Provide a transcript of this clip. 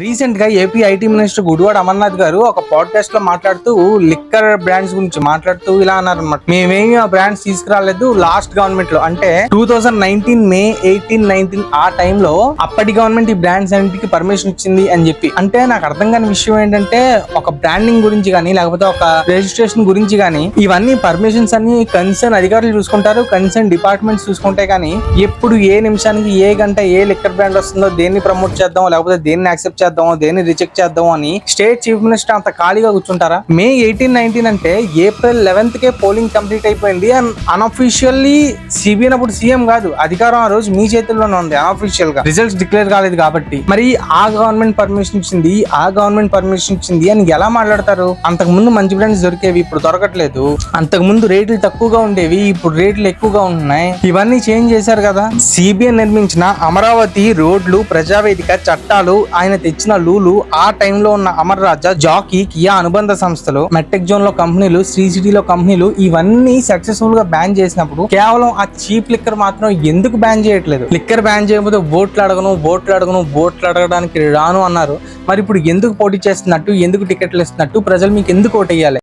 రీసెంట్గా AP IT minister Gudivada Amarnath garu ఒక పాడ్కాస్ట్లో మాట్లాడుతూ లిక్కర్ బ్రాండ్స్ గురించి మాట్లాడుతూ ఇలా అన్నారు అనమాట మేమేమి ఆ బ్రాండ్స్ తీసుకురాలేదు లాస్ట్ గవర్నమెంట్లో. అంటే two thousand nineteen May eighteen nineteen ఆ టైంలో అప్పటి గవర్నమెంట్ ఈ బ్రాండ్స్ అన్నిటికీ పర్మిషన్ ఇచ్చింది అని చెప్పి. అంటే నాకు అర్థం కాని విషయం ఏంటంటే ఒక బ్రాండింగ్ గురించి కానీ లేకపోతే ఒక రిజిస్ట్రేషన్ గురించి కానీ ఇవన్నీ పర్మిషన్స్ అన్ని కన్సర్న్ అధికారులు చూసుకుంటారు కన్సర్న్ డిపార్ట్మెంట్స్ చూసుకుంటే కానీ ఎప్పుడు ఏ నిమిషానికి ఏ గంట ఏ లిక్కర్ బ్రాండ్ వస్తుందో దేన్ని ప్రమోట్ చేద్దాం లేకపోతే దేన్ని యాక్సెప్ట్ చేద్దాం దేన్ని రిజెక్ట్ చేద్దాం అని స్టేట్ చీఫ్ మినిస్టర్ అంత ఖాళీగా కూర్చుంటారా? మే ఎయిటీన్ నైన్టీన్ అంటే ఏప్రిల్ లెవెన్త్ కే పోలింగ్ కంప్లీట్ అయిపోయింది అండ్ అన్అఫీషియల్లీ సిబిఎన్ అప్పుడు సీఎం కాదు అధికారం ఆ రోజు మీ చేతుల్లోనే ఉంది అన్అఫీషియల్గా. రిజల్ట్స్ డిక్లేర్ కాలేదు కాబట్టి. మరి ఆ గవర్నమెంట్ పర్మిషన్ ఇచ్చింది ఆ గవర్నమెంట్ పర్మిషన్ ఇచ్చింది అని ఎలా మాట్లాడతారు? అంతకు ముందు మంచి బ్రాండ్స్ దొరికేవి ఇప్పుడు దొరకట్లేదు. అంతకు ముందు రేట్లు తక్కువగా ఉండేవి ఇప్పుడు రేట్లు ఎక్కువగా ఉంటున్నాయి ఇవన్నీ చేంజ్ చేశారు కదా. సిబిఎన్ నిర్మించిన అమరావతి రోడ్లు ప్రజావేదిక చట్టాలు ఆయన ఇచ్చిన లూలు ఆ టైంలో ఉన్న అమర్ రాజా జాకీ కియా అనుబంధ సంస్థలు మెట్టెక్ జోన్లో కంపెనీలు శ్రీ సిటీలో కంపెనీలు ఇవన్నీ సక్సెస్ఫుల్గా బ్యాన్ చేసినప్పుడు కేవలం ఆ చీప్ లిక్కర్ మాత్రం ఎందుకు బ్యాన్ చేయట్లేదు? లిక్కర్ బ్యాన్ చేయకపోతే ఓట్లు అడగను ఓట్లు అడగను ఓట్లు అడగడానికి రాను అన్నారు. మరి ఇప్పుడు ఎందుకు పోటీ చేస్తున్నట్టు ఎందుకు టికెట్లు ఇస్తున్నట్టు ప్రజలు మీకు ఎందుకు ఓటు వేయాలి